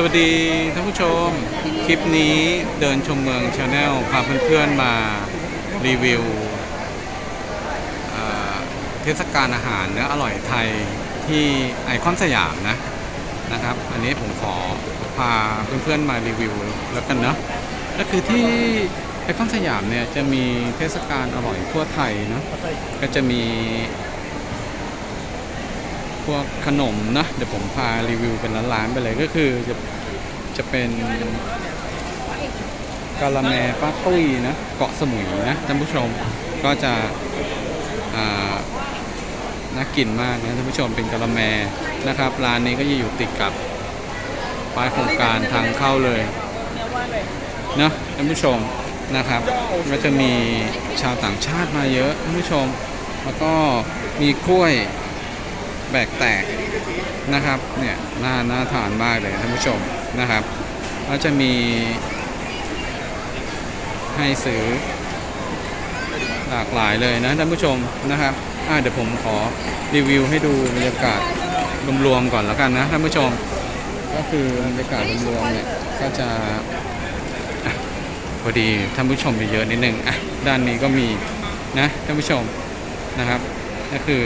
สวัสดีท่านผู้ชม คลิปนี้เดินชมเมืองชาแนลพาเพื่อนๆมารีวิวเอ่อเทศกาลอาหารเนื้ออร่อยไทยที่ไอคอนสยามนะนะครับ อันนี้ผมขอพาเพื่อนๆมารีวิวแล้วกันเนาะก็คือที่ไอคอนสยามเนี่ยจะมีเทศกาลอร่อยทั่วไทยเนาะก็จะมี พวกขนมนะเดี๋ยวผมพารีวิวเป็นร้านๆไปเลยก็คือจะจะเป็นกาละแมป้าตุ้ยนะเกาะสมุยนะท่านผู้ชมก็จะน่ากินมากนะท่านผู้ชมเป็นกาละแมนะครับร้านนี้ก็จะอยู่ติดกับป้ายโครงการทางเข้าเลยนะท่านผู้ชมนะครับก็จะมีชาวต่างชาติมาเยอะท่านผู้ชม แล้วก็มีกล้วย แบกแตกนะครับเนี่ยน่าน่าทานมากเลยท่านผู้ชมนะครับแล้วจะมี ให้ซื้อหลากหลายเลยนะท่านผู้ชมนะครับอ่าเดี๋ยวผมขอรีวิวให้ดูบรรยากาศรวมๆก่อนแล้วกันนะท่านผู้ชม ก็คือบรรยากาศรวมๆเนี่ยก็จะอะพอดีท่านผู้ชมเยอะนิดนึงอะด้านนี้ก็มีนะท่านผู้ชมนะครับก็คือ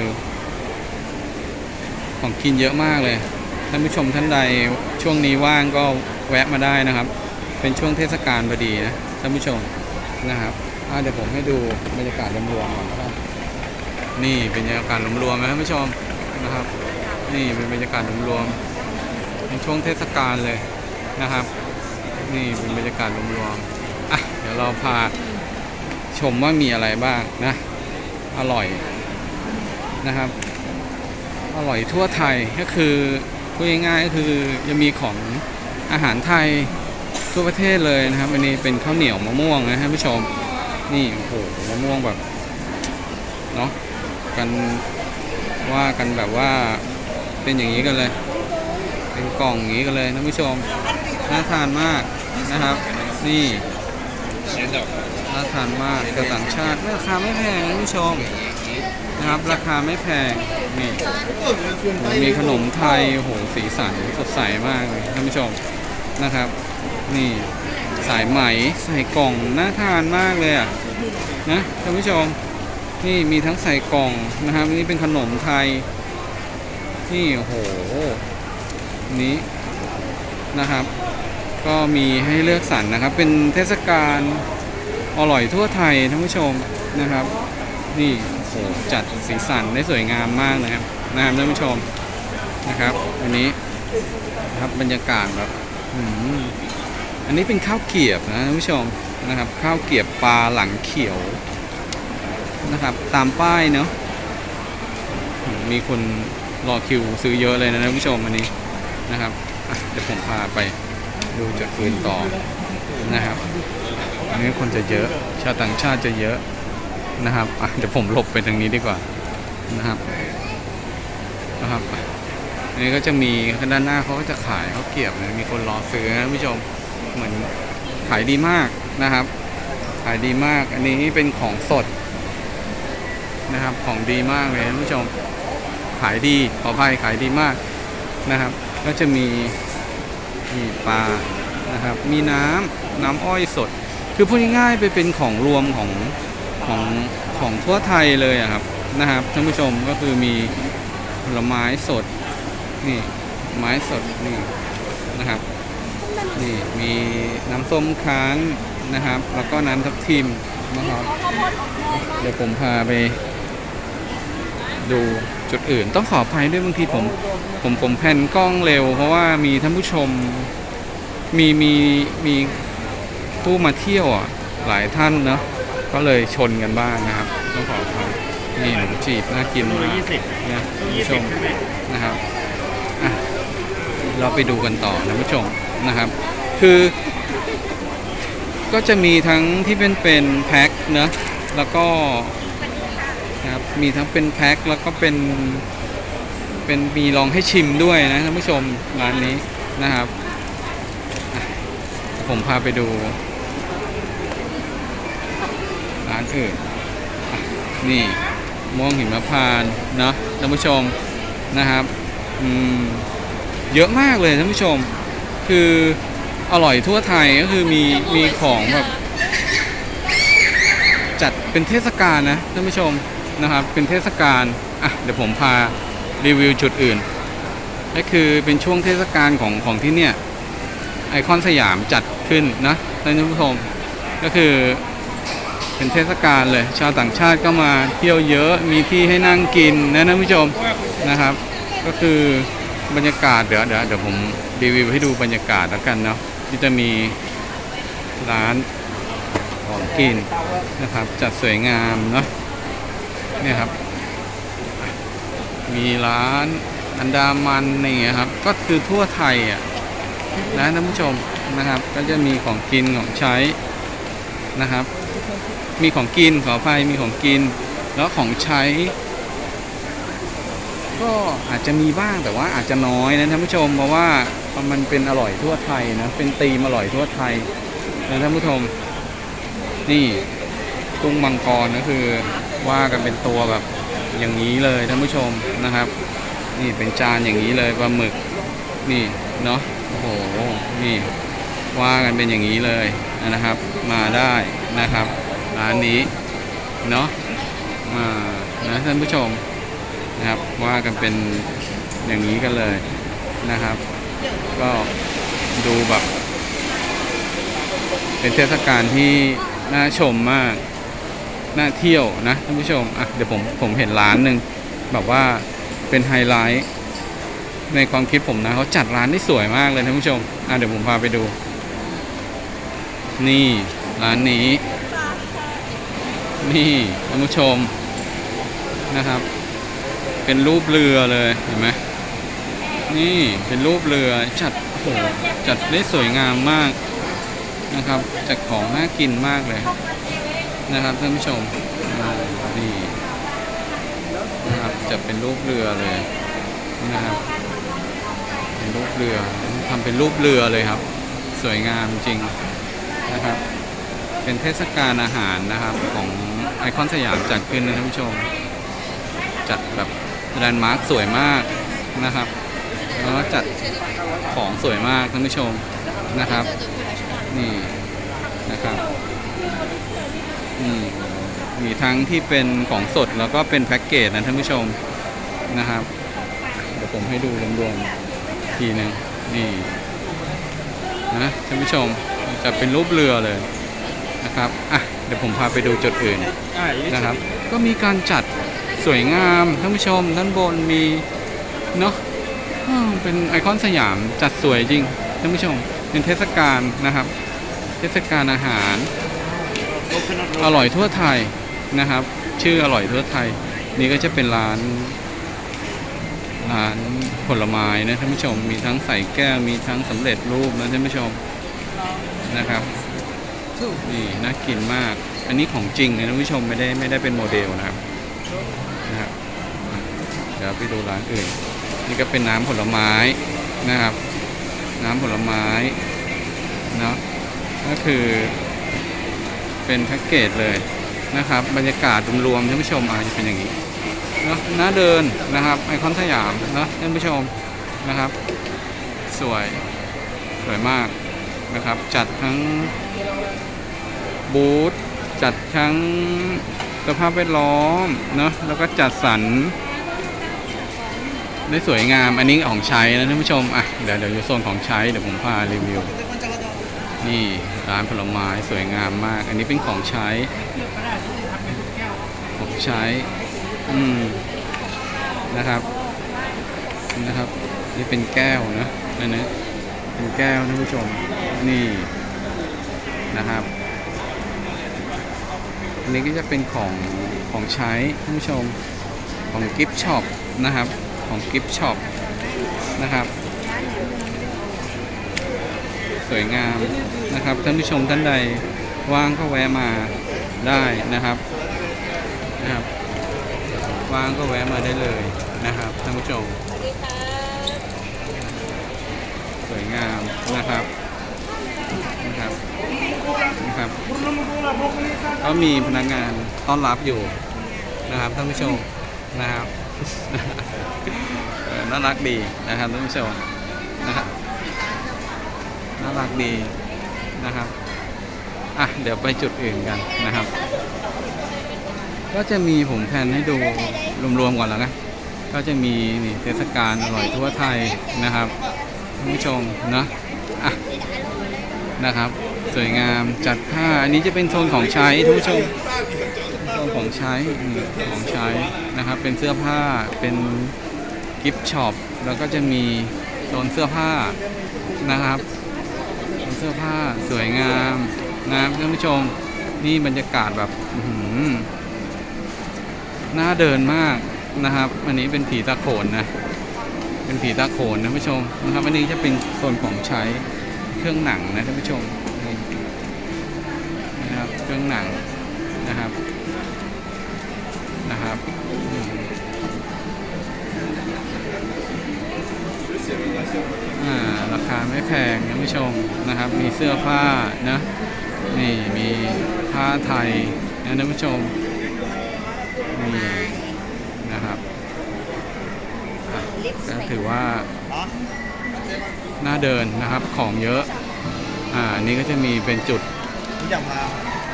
ของกินเยอะมากเลย ท่านผู้ชมท่านใดช่วงนี้ว่างก็แวะมาได้นะครับ เป็นช่วงเทศกาลพอดีนะท่านผู้ชมนะครับเดี๋ยวผมให้ดูบรรยากาศรวมๆก่อนนะครับนี่เป็นบรรยากาศรวมๆนะท่านผู้ชมนะครับ นี่เป็นบรรยากาศรวมๆในช่วงเทศกาลเลยนะครับ นี่เป็นบรรยากาศรวมๆอะเดี๋ยวเราพาชมว่ามีอะไรบ้างนะ อร่อยนะครับ อร่อยทั่วไทยก็คือพูดง่ายๆก็คือจะมีของอาหารไทยทั่วประเทศเลยนะครับอันนี้เป็นข้าวเหนียวมะม่วงนะท่านผู้ชมนี่โอ้โหมะม่วงแบบเนาะกันว่ากันแบบว่าเป็นอย่างนี้กันเลย เป็นกล่องอย่างนี้กันเลยท่านผู้ชมน่าทานมากนะครับ นี่น่าทานมากกระต่างชาติราคาไม่แพงนะท่านผู้ชม นะครับ ราคาไม่แพง นี่โอ้มีขนมไทยโหสีสันสดใสมากเลยท่านผู้ชมนะครับ นี่สายไหมใส่กล่องน่าทานมากเลยอะนะท่านผู้ชมนี่มีทั้งใส่กล่องนะครับ นี่เป็นขนมไทย นี่โอ้โหนี้นะครับ ก็มีให้เลือกสรรนะครับ เป็นเทศกาลอร่อยทั่วไทยท่านผู้ชมนะครับ นี่ โอ้โหจัดสีสันได้สวยงามมากนะครับนะครับท่านผู้ชมนะครับอันนี้นะครับบรรยากาศแบบอันนี้เป็นข้าวเกียบนะท่านผู้ชมนะครับ ข้าวเกียบปลาหลังเขียวนะครับ ตามป้ายเนาะมีคนรอคิวซื้อเยอะเลยนะท่านผู้ชมอันนี้นะครับอะเดี๋ยวผมพาไปดูจุดอื่นต่อนะครับอันนี้คนจะเยอะ ชาวต่างชาติจะเยอะ นะครับเดี๋ยวผมหลบไปทางนี้ดีกว่านะครับนะครับอันนี้ก็จะมีด้านหน้าเขาก็จะขายเขาเกียบนะมีคนรอซื้อนะท่านผู้ชมเหมือนขายดีมากนะครับ ขายดีมาก อันนี้เป็นของสดนะครับของดีมากเลยท่านผู้ชมขายดีขออภัยขายดีมากนะครับ ก็จะมีมีปลานะครับ มีน้ำน้ำอ้อยสด คือพูดง่ายๆไปเป็นของรวมของ ของของทั่วไทยเลยอะครับนะครับท่านผู้ชมก็คือมีผลไม้สดนี่ไม้สดนี่นะครับนี่มีน้ำส้มค้างนะครับ แล้วก็น้ำทับทิมนะครับเดี๋ยวผมพาไปดูจุดอื่นต้องขออภัยด้วยบางทีผมผมผมแพนกล้องเร็ว เพราะว่ามีท่านผู้ชมมีมีมีผู้มาเที่ยวอะหลายท่านเนาะ ก็เลยชนกันบ้างนะครับ ต้องขออภัยนี่หนูจีบน่ากินมากนะท่านผู้ชมนะครับอะเราไปดูกันต่อนะผู้ชมนะครับ คือ ก็จะมีทั้งที่เป็นเป็นแพ็คเนอะแล้วก็นะครับมีทั้งเป็นแพ็คแล้วก็เป็นเป็นมีลองให้ชิมด้วยนะท่านผู้ชมร้านนี้นะครับอะผมพาไปดู อื่นนี่ม่วงหิมพานเนาะท่านผู้ชมนะครับอืมเยอะมากเลยท่านผู้ชม คืออร่อยทั่วไทยก็คือมีมีของแบบจัดเป็นเทศกาลนะท่านผู้ชมนะครับเป็นเทศกาลอะเดี๋ยวผมพารีวิวจุดอื่นก็คือเป็นช่วงเทศกาลของของที่เนี่ยไอคอนสยามจัดขึ้นนะท่านผู้ชมก็คือ เป็นเทศกาลเลย ชาวต่างชาติก็มาเที่ยวเยอะมีที่ให้นั่งกินนะท่านผู้ชมนะครับ ก็คือบรรยากาศเดี๋ยวเดี๋ยวเดี๋ยวผมรีวิวให้ดูบรรยากาศแล้วกันเนาะที่จะมีร้านของกินนะครับ จัดสวยงามเนาะเนี่ยครับ มีร้านอันดามันนี่ครับ ก็คือทั่วไทยอะนะท่านผู้ชมนะครับ ก็จะมีของกินของใช้นะครับ มีของกินขออภัยมีของกิน แล้วของใช้ ก็อาจจะมีบ้างแต่ว่าอาจจะน้อยนะท่านผู้ชม เพราะว่ามันเป็นอร่อยทั่วไทยนะเป็นตีมอร่อยทั่วไทยนะท่านผู้ชม นี่กุ้งมังกรก็คือว่ากันเป็นตัวแบบอย่างนี้เลยท่านผู้ชมนะครับ นี่เป็นจานอย่างนี้เลยปลาหมึกนี่เนาะโอ้โหนี่ ว่ากันเป็นอย่างนี้เลยนะครับ มาได้นะครับ ร้านนี้เนาะมานะท่านผู้ชมนะครับว่ากันเป็นอย่างนี้กันเลยนะครับ ก็ดูแบบ เป็นเทศกาลที่น่าชมมาก น่าเที่ยวนะท่านผู้ชมอะเดี๋ยวผมผมเห็นร้านหนึ่งแบบว่าเป็นไฮไลท์ในความคิดผมนะเขาจัดร้านได้สวยมากเลยท่านผู้ชมอะเดี๋ยวผมพาไปดู นี่ ร้านนี้ นี่ท่านผู้ชมนะครับ เป็นรูปเรือเลยเห็นไหมนี่เป็นรูปเรือจัดโหจัดได้สวยงามมากนะครับจัดของน่ากินมากเลยนะครับท่านผู้ชมนี่นะครับจะเป็นรูปเรือเลยนะครับเป็นรูปเรือทำเป็นรูปเรือเลยครับ สวยงามจริง นะครับ เป็นเทศกาลอาหารนะครับของไอคอนสยามจัดขึ้นนะท่านผู้ชม จัดแบบแลนด์มาร์คสวยมากนะครับ แล้วจัดของสวยมากท่านผู้ชมนะครับ นี่นะครับอืมมีทั้งที่เป็นของสดแล้วก็เป็นแพ็กเกจนะท่านผู้ชมนะครับ เดี๋ยวผมให้ดูรวมๆทีหนึ่งนี่นะท่านผู้ชม จะเป็นรูปเรือเลยนะครับอะเดี๋ยวผมพาไปดูจุดอื่นนะครับ ก็มีการจัดสวยงามท่านผู้ชมด้านบนมีเนาะอ้าวเป็นไอคอนสยามจัดสวยจริงท่านผู้ชมเป็นเทศกาลนะครับ เทศกาลอาหาร อร่อยทั่วไทยนะครับ ชื่ออร่อยทั่วไทย นี่ก็จะเป็นร้านร้านผลไม้นะท่านผู้ชมมีทั้งใส่แก้วมีทั้งสำเร็จรูปนะท่านผู้ชม นะครับนี่น่ากินมาก อันนี้ของจริงนะท่านผู้ชมไม่ได้ไม่ได้เป็นโมเดลนะครับนะครับอะเดี๋ยวไปดูร้านอื่น นี่ก็เป็นน้ำผลไม้นะครับ น้ำผลไม้เนาะก็คือเป็นแพ็กเกจเลยนะครับ บรรยากาศรวมๆท่านผู้ชมอาจจะเป็นอย่างนี้เนาะน่าเดินนะครับไอคอนสยามเนาะท่านผู้ชมนะครับ สวย สวยมาก นะครับ จัดทั้งบูธจัดทั้งสภาพแวดล้อมเนาะแล้วก็จัดสรรได้สวยงามอันนี้ของใช้นะท่านผู้ชมอะเดี๋ยวเดี๋ยวอยู่โซนของใช้เดี๋ยวผมพารีวิว นี่ร้านผลไม้สวยงามมาก อันนี้เป็นของใช้ของใช้ อืมนะครับนะครับ นี่เป็นแก้วนะอันนี้เป็นแก้วท่านผู้ชม นี่นะครับอันนี้ก็จะเป็นของของใช้ท่านผู้ชมของกิฟช็อปนะครับ ของกิฟช็อปนะครับ สวยงามนะครับท่านผู้ชมท่านใดว่างก็แวะมาได้นะครับนะครับว่างก็แวะมาได้เลยนะครับท่านผู้ชมสวยงามนะครับ นะครับนะครับก็มีพนักงานต้อนรับอยู่นะครับท่านผู้ชมนะครับน่ารักดีนะครับท่านผู้ชมนะครับรักดีนะครับอะเดี๋ยวไปจุดอื่นกันนะครับ ก็จะมีผมแผนให้ดูรวมๆก่อนแล้วนะก็จะมีนี่เทศกาลอร่อยทั่วไทยนะครับท่านผู้ชมเนาะอะ นะครับ สวยงามจัดผ้าอันนี้จะเป็นโซนของใช้ท่านผู้ชมโซนของใช้ของใช้นะครับ เป็นเสื้อผ้าเป็นกิฟต์ช็อปแล้วก็จะมีโซนเสื้อผ้านะครับโซนเสื้อผ้าสวยงามนะครับท่านผู้ชมนี่บรรยากาศแบบหืน่าเดินมากนะครับ อันนี้เป็นผีตาโขนนะ เป็นผีตาโขนนะท่านผู้ชมนะครับ อันนี้จะเป็นโซนของใช้ เครื่องหนังนะท่านผู้ชมนี่นะครับเครื่องหนังนะครับนะครับราคาไม่แพงนะท่านผู้ชมนะครับ มีเสื้อผ้านะนี่มีผ้าไทยนะท่านผู้ชมนี่นะครับก็ถือว่า น่าเดินนะครับ ของเยอะ อ่าอันนี้ก็จะมีเป็นจุดทุกอย่างมา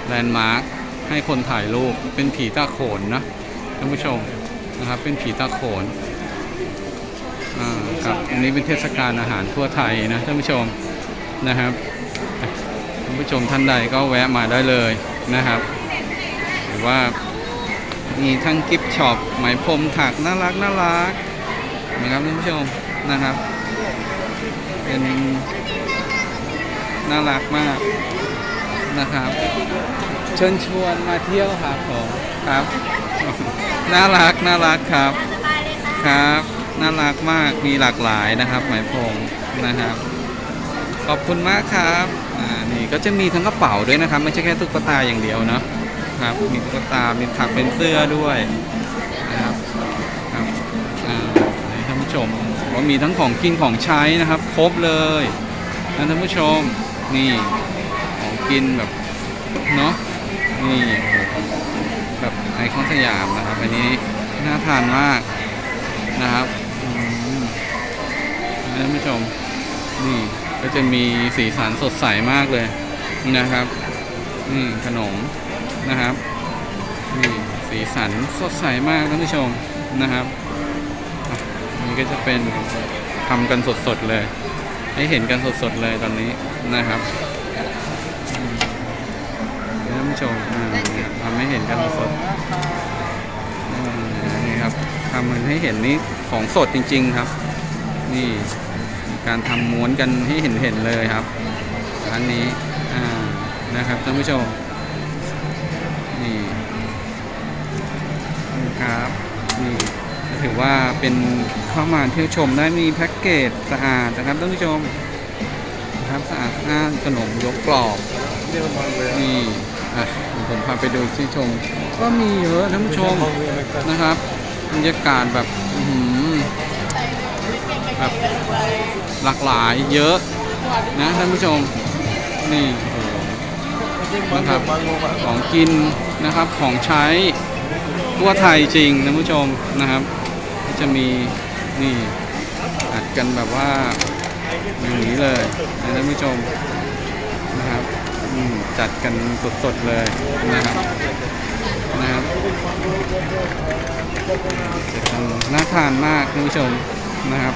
แลนด์มาร์คให้คนถ่ายรูป เป็นผีตาโขนนะท่านผู้ชมนะครับ เป็นผีตาโขน อ่าครับ อันนี้เป็นเทศกาลอาหารทั่วไทยนะท่านผู้ชมนะครับอะท่านผู้ชมท่านใดก็แวะมาได้เลยนะครับ หรือว่ามีทั้งกิฟต์ช็อปไหมพรมถักน่ารักน่ารักนะครับท่านผู้ชมนะครับ เป็นน่ารักมากนะครับ เชิญชวนมาเที่ยวครับผมครับ น่ารักน่ารักครับครับ น่ารักมากมีหลากหลายนะครับหมายพรมนะครับ ขอบคุณมากครับอ่านี่ก็จะมีทั้งกระเป๋าด้วยนะครับ ไม่ใช่แค่ตุ๊กตาอย่างเดียวเนาะครับมีตุ๊กตามีถักเป็นเสื้อด้วย ว่ามีทั้งของกินของใช้นะครับ ครบเลยนะท่านผู้ชมนี่ของกินแบบเนาะนี่แบบไอคอนสยามนะครับอันนี้น่าทานมากนะครับท่านผู้ชมนี่ก็จะมีสีสันสดใสมากเลยนะครับนี่ขนมนะครับนี่สีสันสดใสมากท่านผู้ชมนะครับ ก็จะเป็นทำกันสดๆเลย ให้เห็นกันสดๆเลยตอนนี้นะครับท่านผู้ชมทำให้เห็นกันสดนี่ครับทำมันให้เห็นนี่ของสดจริง ๆครับ นี่การทำม้วนกันให้เห็นเห็นๆเลยครับร้านนี้อนะครับท่านผู้ชมนี่ครับนี่ ถือว่าเป็นเข้ามาเที่ยวชมได้มีแพ็กเกจสะอาดนะครับท่านผู้ชมนะครับสะอาดสะอาดขนมยกกรอบเรียกมาเลยนี่อะเดี๋ยวผมพาไปดูที่ชม ก็มีเยอะท่านผู้ชมนะครับบรรยากาศแบบอื้อหือแบบหลากหลายเยอะนะท่านผู้ชมนี่โอ้โหนะครับของกินนะครับของใช้ทั่วไทยจริงนะผู้ชมนะครับก็ จะมีนี่อัดกันแบบว่าอย่างนี้เลยนะท่านผู้ชมนะครับจัดกันสดๆเลยนะครับนะครับจัดกันน่าทานมากท่านผู้ชมนะครับ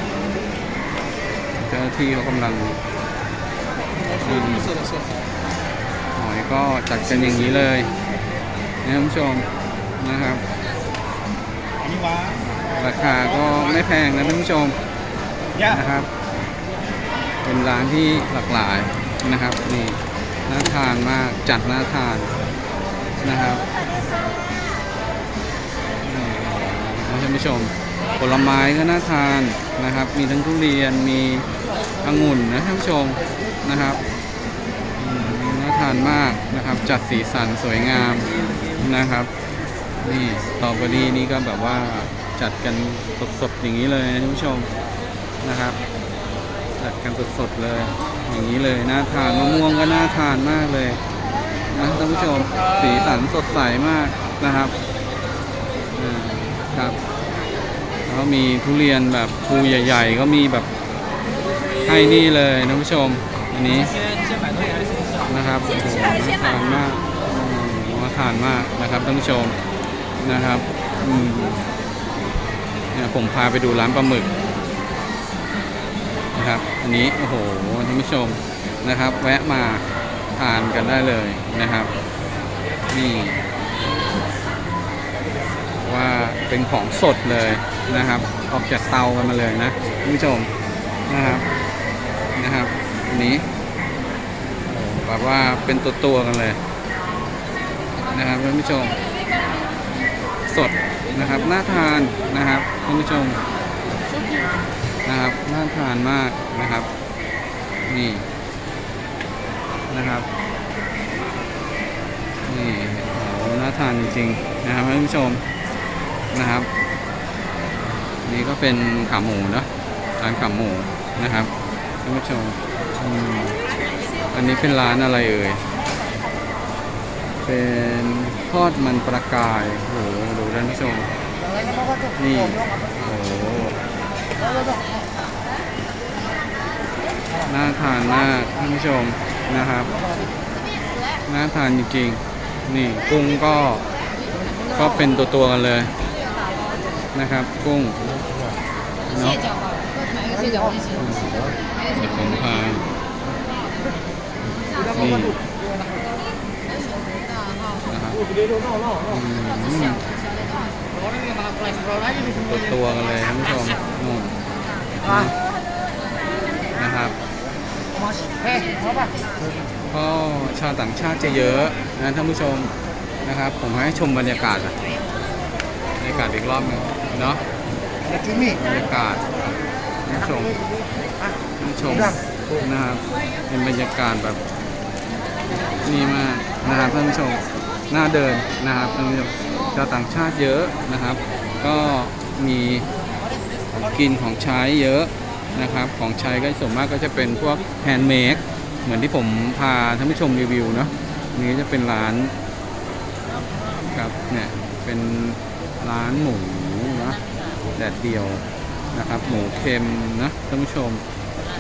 เจ้าที่เขากำลังอืมหอยก็จัดกันอย่างนี้เลยนะท่านผู้ชมนะครับอันนี้ว้า ราคาก็ไม่แพงนะท่านผู้ชมย่านะครับ เป็นร้านที่หลากหลายนะครับนี่น่าทานมากจัดน่าทานนะครับนี่นะท่านผู้ชมผลไม้ก็น่าทานนะครับ มีทั้งทุเรียนมีองุ่นนะท่านผู้ชมนะครับอืมน่าทานมากนะครับ จัดสีสันสวยงามนะครับ นี่สตรอเบอรี่นี่ก็แบบว่า จัดกันสดๆอย่างนี้เลยนะท่านผู้ชมนะครับ จัดกันสดๆเลย อย่างนี้เลยน่าทานมะม่วงก็น่าทานมากเลยนะท่านผู้ชมสีสันสดใสมากนะครับครับแล้วมีทุเรียนแบบภูใหญ่ ๆ ก็มีแบบให้นี่เลยท่านผู้ชมอันนี้นะครับโอ้โหน่าทานมากน่าทานมากนะครับท่านผู้ชมนะครับ อืม ผมพาไปดูร้านปลาหมึกนะครับ อันนี้โอ้โหท่านผู้ชมนะครับ แวะมาทานกันได้เลยนะครับ นี่ว่าเป็นของสดเลยนะครับ ออกจากเตากันมาเลยนะท่านผู้ชมนะครับนะครับอันนี้แบบว่าเป็นตัวตัวๆกันเลยนะครับท่านผู้ชม สดนะครับน่าทานนะครับท่านผู้ชมนะครับน่าทานมากนะครับนี่นะครับนี่โอ้น่าทานจริงๆนะครับท่านผู้ชมนะครับ นี่ก็เป็นขาหมูเนอะร้านขาหมูนะครับท่านผู้ชมอันนี้เป็นร้านอะไรเอ่ย เป็นทอดมันปลากายโหดูด้านผู้ชม นี่โโหน่าทานมากท่านผู้ชมนะครับ น่าทานจริงๆ นี่กุ้งก็ ก็เป็นตัวตัวกันเลยนะครับ กุ้งเนาะผมพานี่ ตัวตัวๆกันเลยท่านผู้ชมนู่นนะครับก็ชาวต่างชาติจะเยอะนะท่านผู้ชมนะครับ ผมให้ชมบรรยากาศอะบรรยากาศอีกรอบหนึ่งเนาะบรรยากาศท่านผู้ชมท่านผู้ชมนะครับเป็นบรรยากาศแบบนี่มากนะครับท่านผู้ชม น่าเดินนะครับท่านผู้ชมชาวต่างชาติเยอะนะครับ ก็มีของกินของใช้เยอะนะครับ ของใช้ก็ส่วนมากก็จะเป็นพวกแฮนด์เมดเหมือนที่ผมพาท่านผู้ชมรีวิวเนาะนี่จะเป็นร้านครับเนี่ยเป็นร้านหมูนะแดดเดียวนะครับ หมูเค็มนะท่านผู้ชม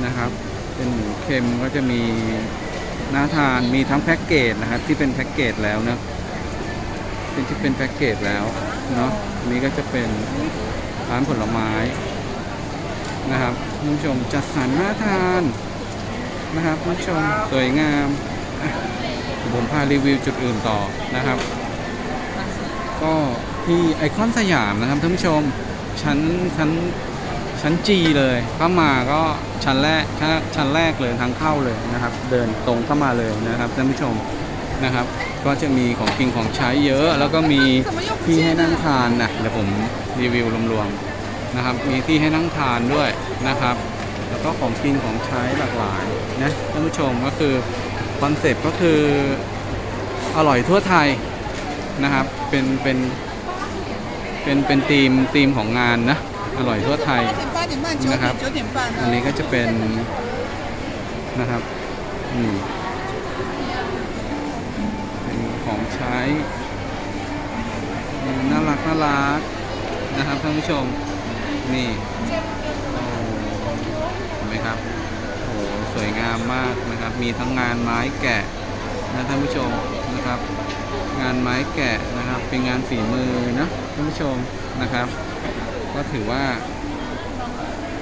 นะครับ เป็นหมูเค็มก็จะมีน่าทานมีทั้งแพ็กเกจนะครับที่เป็นแพ็กเกจแล้วนะ เป็นที่เป็นแพ็กเกจแล้วเนาะอันนี้ก็จะเป็นร้านผลไม้นะครับท่านผู้ชมจัดสรรน่าทานนะครับท่านผู้ชมสวยงามผมพารีวิวจุดอื่นต่อนะครับ ก็ที่ไอคอนสยามนะครับท่านผู้ชมชั้นชั้นชั้นจีเลยเข้ามาก็ชั้นแรกชั้นแรกเลยทางเข้าเลยนะครับ เดินตรงเข้ามาเลยนะครับท่านผู้ชม นะครับ ก็จะมีของกินของใช้เยอะ แล้วก็มีที่ให้นั่งทานนะเดี๋ยวผมรีวิวรวมๆนะครับ มีที่ให้นั่งทานด้วยนะครับ แล้วก็ของกินของใช้หลากหลายนะท่านผู้ชมก็คือคอนเซ็ปต์ก็คืออร่อยทั่วไทยนะครับ เป็นเป็นเป็นเป็นทีมทีมของงานนะอร่อยทั่วไทยนะครับ อันนี้ก็จะเป็นนะครับ อืม ใช้น่ารักน่ารักนะครับท่านผู้ชม นี่เห็นไหมครับโอ้สวยงามมากนะครับ มีทั้งงานไม้แกะนะท่านผู้ชมนะครับ งานไม้แกะนะครับ เป็นงานฝีมือนะท่านผู้ชมนะครับ ก็ถือว่า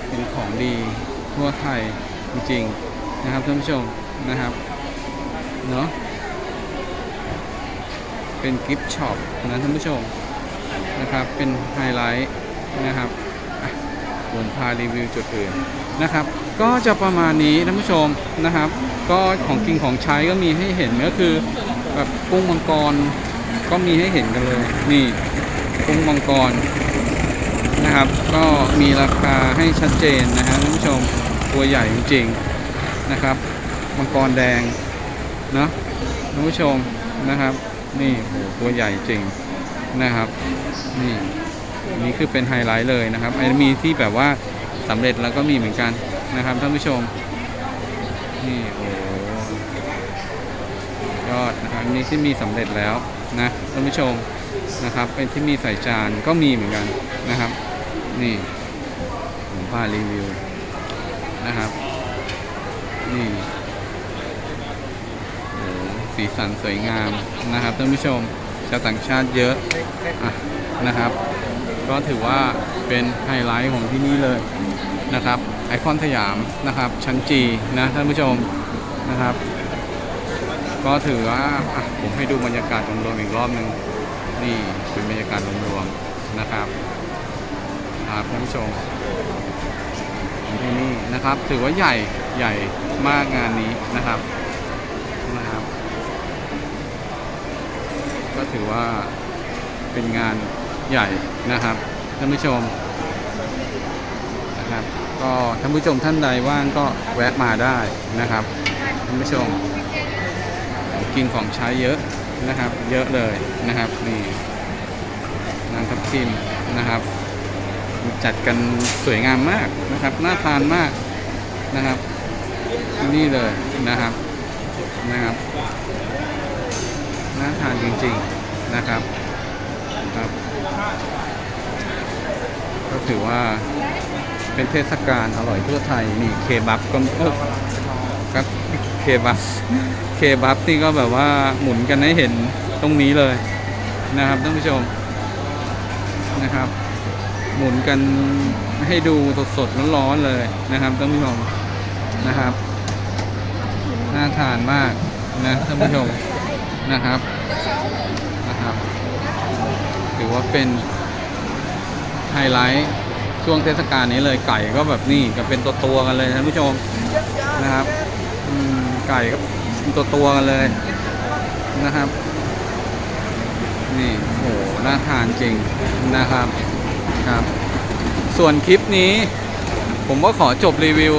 เป็นของดีทั่วไทยจริงๆนะครับท่านผู้ชมนะครับเนาะ เป็นกิฟต์ช็อปนะท่านผู้ชมนะครับ เป็นไฮไลท์นะครับผมพารีวิวจุดอื่นนะครับ ก็จะประมาณนี้ท่านผู้ชมนะครับ ก็ของกินของใช้ก็มีให้เห็นก็คือแบบกุ้งมังกรก็มีให้เห็นกันเลย นี่กุ้งมังกรนะครับ ก็มีราคาให้ชัดเจนนะฮะท่านผู้ชมตัวใหญ่จริงๆนะครับ มังกรแดงเนาะท่านผู้ชมนะครับ นี่โหตัวใหญ่จริงนะครับ นี่นี่คือเป็นไฮไลท์เลยนะครับไอ้มีที่แบบว่าสำเร็จแล้วก็มีเหมือนกันนะครับท่านผู้ชม นี่โอ้ยอดนะครับนี่ที่มีสำเร็จแล้วนะท่านผู้ชมนะครับเป็นที่มีใส่จานก็มีเหมือนกันนะครับ นี่ผมพารีวิวนะครับ นี่ สีสันสวยงามนะครับท่านผู้ชมชาวต่างชาติเยอะอะนะครับ ก็ถือว่าเป็นไฮไลท์ของที่นี่เลยนะครับไอคอนสยามนะครับชั้นจีนะท่านผู้ชมนะครับ ก็ถือว่าผมให้ดูบรรยากาศรวมๆอีกรอบหนึ่งนี่เป็นบรรยากาศรวมๆนะครับครับท่านผู้ชมของที่นี่นะครับ ถือว่าใหญ่ใหญ่มากงานนี้นะครับ ก็ ถือว่าเป็นงานใหญ่นะครับท่านผู้ชมนะครับ ก็ท่านผู้ชมท่านใดว่างก็แวะมาได้นะครับท่านผู้ชมกินของใช้เยอะนะครับ เยอะเลยนะครับนี่นางทับทิมนะครับจัดกันสวยงามมากนะครับ น่าทานมากนะครับ นี่เลยนะครับนะครับ น่าทานจริงๆ นะครับครับ ก็ถือว่าเป็นเทศกาลอร่อยทั่วไทยนี่เคบับก็เออครับเคบับเคบับนี่ก็แบบว่าหมุนกันให้เห็นตรงนี้เลยนะครับท่านผู้ชมนะครับ หมุนกันให้ดูสดๆร้อนๆเลยนะครับท่านผู้ชมนะครับน่าทานมากนะท่านผู้ชมนะครับ ถือว่าเป็นไฮไลท์ช่วงเทศกาลนี้เลยไก่ก็แบบนี่ก็เป็นตัวตัวกันเลยท่านผู้ชมนะครับไก่ก็เป็นตัวตัวกันเลยนะครับ นี่โหน่าทานจริงนะครับครับ ส่วนคลิปนี้ ผมก็ขอจบรีวิว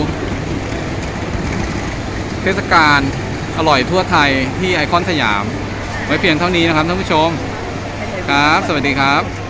เทศกาลอร่อยทั่วไทยที่ไอคอนสยาม ไว้เพียงเท่านี้นะครับท่านผู้ชม ครับ สวัสดีครับ